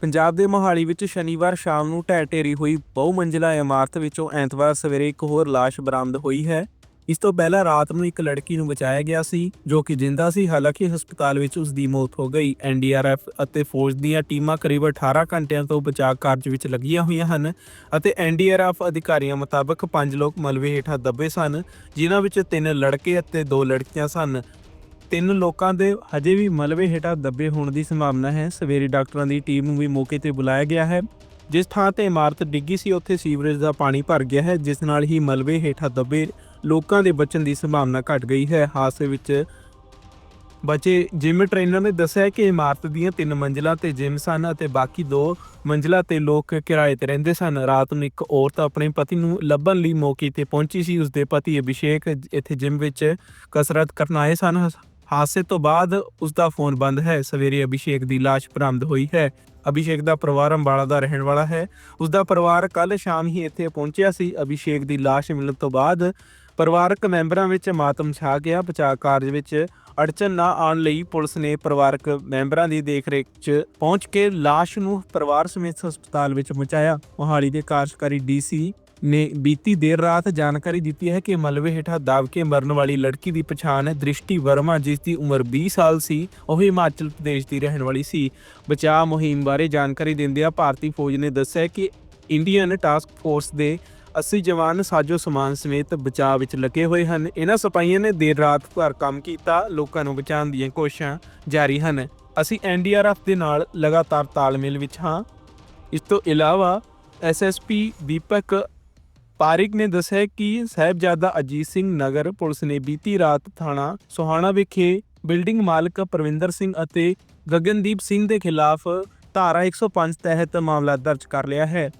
ਪੰਜਾਬ ਦੇ ਮੋਹਾਲੀ ਵਿੱਚ ਸ਼ਨੀਵਾਰ ਸ਼ਾਮ ਨੂੰ ਢਹਿ ਢੇਰੀ ਹੋਈ ਬਹੁ ਮੰਜ਼ਿਲਾ ਇਮਾਰਤ ਵਿੱਚੋਂ ਐਤਵਾਰ ਸਵੇਰੇ ਇੱਕ ਹੋਰ ਲਾਸ਼ ਬਰਾਮਦ ਹੋਈ ਹੈ। ਇਸ ਤੋਂ ਪਹਿਲਾਂ ਰਾਤ ਨੂੰ ਇੱਕ ਲੜਕੀ ਨੂੰ ਬਚਾਇਆ ਗਿਆ ਸੀ, ਜੋ ਕਿ ਜਿੰਦਾ ਸੀ, ਹਾਲਾਂਕਿ ਹਸਪਤਾਲ ਵਿੱਚ ਉਸ ਦੀ ਮੌਤ ਹੋ ਗਈ। ਐਨਡੀਆਰਐਫ ਅਤੇ ਫੌਜ ਦੀਆਂ ਟੀਮਾਂ ਕਰੀਬ 18 ਘੰਟਿਆਂ ਤੋਂ ਬਚਾਅ ਕਾਰਜ ਵਿੱਚ ਲੱਗੀਆਂ ਹੋਈਆਂ ਹਨ ਅਤੇ ਐਨਡੀਆਰਐਫ ਅਧਿਕਾਰੀਆਂ ਮੁਤਾਬਕ ਪੰਜ ਲੋਕ ਮਲਬੇ ਹੇਠਾਂ ਦੱਬੇ ਸਨ, ਜਿਨ੍ਹਾਂ ਵਿੱਚ ਤਿੰਨ ਲੜਕੇ ਅਤੇ ਦੋ ਲੜਕੀਆਂ ਸਨ। ਤਿੰਨ ਲੋਕਾਂ ਦੇ ਹਜੇ ਵੀ ਮਲਬੇ ਹੇਠਾਂ ਦੱਬੇ ਹੋਣ ਦੀ ਸੰਭਾਵਨਾ ਹੈ। ਸਵੇਰੇ ਡਾਕਟਰਾਂ ਦੀ ਟੀਮ ਨੂੰ ਵੀ ਮੌਕੇ ਤੇ ਬੁਲਾਇਆ ਗਿਆ ਹੈ। ਜਿਸ ਥਾਂ ਤੇ ਇਮਾਰਤ ਡਿੱਗੀ ਸੀ, ਉੱਥੇ ਸੀਵਰੇਜ ਦਾ ਪਾਣੀ ਭਰ ਗਿਆ ਹੈ, ਜਿਸ ਨਾਲ ਹੀ ਮਲਬੇ ਹੇਠਾਂ ਦੱਬੇ ਲੋਕਾਂ ਦੇ ਬਚਣ ਦੀ ਸੰਭਾਵਨਾ ਘਟ ਗਈ ਹੈ। ਹਾਦਸੇ ਵਿੱਚ ਬਚੇ ਜਿਮ ਟ੍ਰੇਨਰ ਨੇ ਦੱਸਿਆ ਕਿ ਇਮਾਰਤ ਦੀਆਂ ਤਿੰਨ ਮੰਜ਼ਿਲਾਂ ਤੇ ਜਿਮ ਸਨ ਅਤੇ ਬਾਕੀ ਦੋ ਮੰਜ਼ਿਲਾਂ ਤੇ ਲੋਕ ਕਿਰਾਏ ਤੇ ਰਹਿੰਦੇ ਸਨ। ਰਾਤ ਨੂੰ ਇੱਕ ਔਰਤ ਆਪਣੇ ਪਤੀ ਨੂੰ ਲੱਭਣ ਲਈ ਮੌਕੇ ਤੇ ਪਹੁੰਚੀ ਸੀ। ਉਸਦੇ ਪਤੀ ਅਭਿਸ਼ੇਕ ਇੱਥੇ ਜਿਮ ਵਿੱਚ ਕਸਰਤ ਕਰਨ ਆਏ ਸਨ। ਹਾਦਸੇ ਤੋਂ ਬਾਅਦ ਉਸ ਦਾ ਫੋਨ ਬੰਦ ਹੈ। ਸਵੇਰੇ ਅਭਿਸ਼ੇਕ ਦੀ ਲਾਸ਼ ਬਰਾਮਦ ਹੋਈ ਹੈ। ਅਭਿਸ਼ੇਕ ਦਾ ਪਰਿਵਾਰ ਅੰਬਾਲਾ ਦਾ ਰਹਿਣ ਵਾਲਾ ਹੈ। ਉਸ ਦਾ ਪਰਿਵਾਰ ਕੱਲ ਸ਼ਾਮ ਹੀ ਇੱਥੇ ਪਹੁੰਚਿਆ ਸੀ। ਅਭਿਸ਼ੇਕ ਦੀ ਲਾਸ਼ ਮਿਲਣ ਤੋਂ ਬਾਅਦ ਪਰਿਵਾਰਕ ਮੈਂਬਰਾਂ ਵਿੱਚ ਮਾਤਮ ਛਾ ਗਿਆ। ਬਚਾਅ ਕਾਰਜ ਵਿੱਚ ਅੜਚਨ ਨਾ ਆਉਣ ਲਈ ਪੁਲਿਸ ਨੇ ਪਰਿਵਾਰਕ ਮੈਂਬਰਾਂ ਦੀ ਦੇਖਰੇਖ 'ਚ ਪਹੁੰਚ ਕੇ ਲਾਸ਼ ਨੂੰ ਪਰਿਵਾਰ ਸਮੇਤ ਹਸਪਤਾਲ ਵਿੱਚ ਪਹੁੰਚਾਇਆ। ਮੋਹਾਲੀ ਦੇ ਕਾਰਜਕਾਰੀ ਡੀਸੀ ਨੇ ਬੀਤੀ ਦੇਰ ਰਾਤ ਜਾਣਕਾਰੀ ਦਿੱਤੀ ਹੈ ਕਿ ਮਲਬੇ ਹੇਠਾਂ ਦਬ ਕੇ ਮਰਨ ਵਾਲੀ ਲੜਕੀ ਦੀ ਪਛਾਣ ਦ੍ਰਿਸ਼ਟੀ ਵਰਮਾ, ਜਿਸ ਦੀ ਉਮਰ 20 ਸਾਲ ਸੀ, ਉਹ ਹਿਮਾਚਲ ਪ੍ਰਦੇਸ਼ ਦੀ ਰਹਿਣ ਵਾਲੀ ਸੀ। ਬਚਾਅ ਮੁਹਿੰਮ ਬਾਰੇ ਜਾਣਕਾਰੀ ਦਿੰਦਿਆਂ ਭਾਰਤੀ ਫੌਜ ਨੇ ਦੱਸਿਆ ਕਿ ਇੰਡੀਅਨ ਟਾਸਕ ਫੋਰਸ ਦੇ 80 ਜਵਾਨ ਸਾਜੋ ਸਮਾਨ ਸਮੇਤ ਬਚਾਅ ਵਿੱਚ ਲੱਗੇ ਹੋਏ ਹਨ। ਇਹਨਾਂ ਸਿਪਾਹੀਆਂ ਨੇ ਦੇਰ ਰਾਤ ਭਰ ਕੰਮ ਕੀਤਾ, ਲੋਕਾਂ ਨੂੰ ਬਚਾਉਣ ਦੀਆਂ ਕੋਸ਼ਿਸ਼ਾਂ ਜਾਰੀ ਹਨ। ਅਸੀਂ ਐਨਡੀਆਰਐਫ ਦੇ ਨਾਲ ਲਗਾਤਾਰ ਤਾਲਮੇਲ ਵਿੱਚ ਹਾਂ। ਇਸ ਤੋਂ ਇਲਾਵਾ ਐਸਐਸਪੀ ਦੀਪਕ ਪਾਰਿਕ ਨੇ ਦੱਸਿਆ ਕਿ ਸਾਹਿਬਜ਼ਾਦਾ ਅਜੀਤ ਸਿੰਘ ਨਗਰ ਪੁਲਿਸ ਨੇ ਬੀਤੀ ਰਾਤ ਥਾਣਾ ਸੋਹਾਣਾ ਵਿਖੇ ਬਿਲਡਿੰਗ ਮਾਲਕ ਪ੍ਰਵਿੰਦਰ ਸਿੰਘ ਅਤੇ ਗਗਨਦੀਪ ਸਿੰਘ ਦੇ ਖਿਲਾਫ ਧਾਰਾ 105 ਤਹਿਤ ਮਾਮਲਾ ਦਰਜ ਕਰ ਲਿਆ ਹੈ।